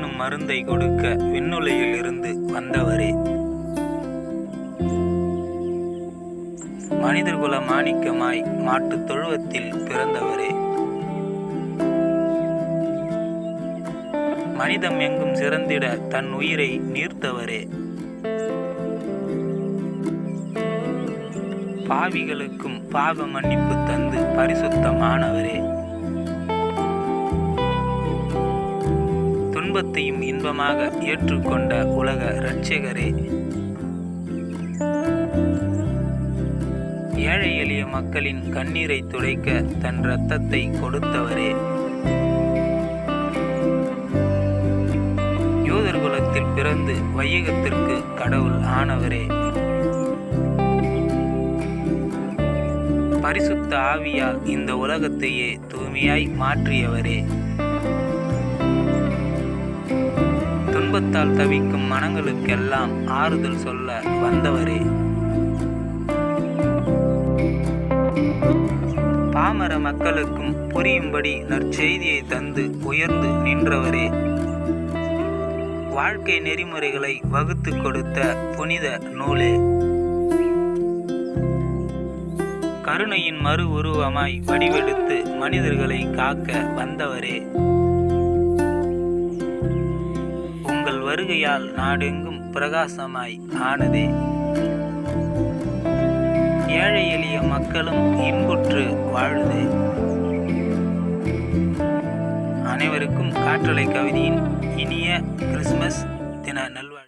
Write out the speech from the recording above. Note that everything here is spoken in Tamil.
மருந்தை கொடுக்க விண்ணுலையில் இருந்து வந்தவரே. மனிதர்குல மாணிக்கமாய் மாட்டுத் தொழுவத்தில் பிறந்தவரே. மனிதம் எங்கும் சிறந்திட தன் உயிரை நீர்த்தவரே. பாவிகளுக்கும் பாவ மன்னிப்பு தந்து பரிசுத்தமானவரே. துன்பத்தையும் இன்பமாக ஏற்றுக்கொண்ட உலக இரட்சகரே. ஏழை எளிய மக்களின் கண்ணீரை துடைக்க தன் இரத்தத்தை கொடுத்தவரே. யூதர் குலத்தில் பிறந்து வையகத்திற்கு கடவுள் ஆனவரே. பரிசுத்த ஆவியால் இந்த உலகத்தையே தூய்மையாய் மாற்றியவரே. துன்பத்தால் தவிக்கும் மனங்களுக்கெல்லாம் ஆறுதல் சொல்ல வந்தவரே. பாமர மக்களுக்கும் புரியும்படி நற்செய்தியை தந்து உயர்ந்து நின்றவரே. வாழ்க்கை நெறிமுறைகளை வகுத்து கொடுத்த புனித நூலே. கருணையின் மறு உருவமாய் வடிவெடுத்து மனிதர்களை காக்க வந்தவரே. வருகையால் நாடெங்கும் பிரகாசமாய் ஆனதே. ஏழை எளிய மக்களும் இன்புற்று வாழுதே. அனைவருக்கும் காற்றலை கவிதையின் இனிய கிறிஸ்துமஸ் தின நல்வாழ்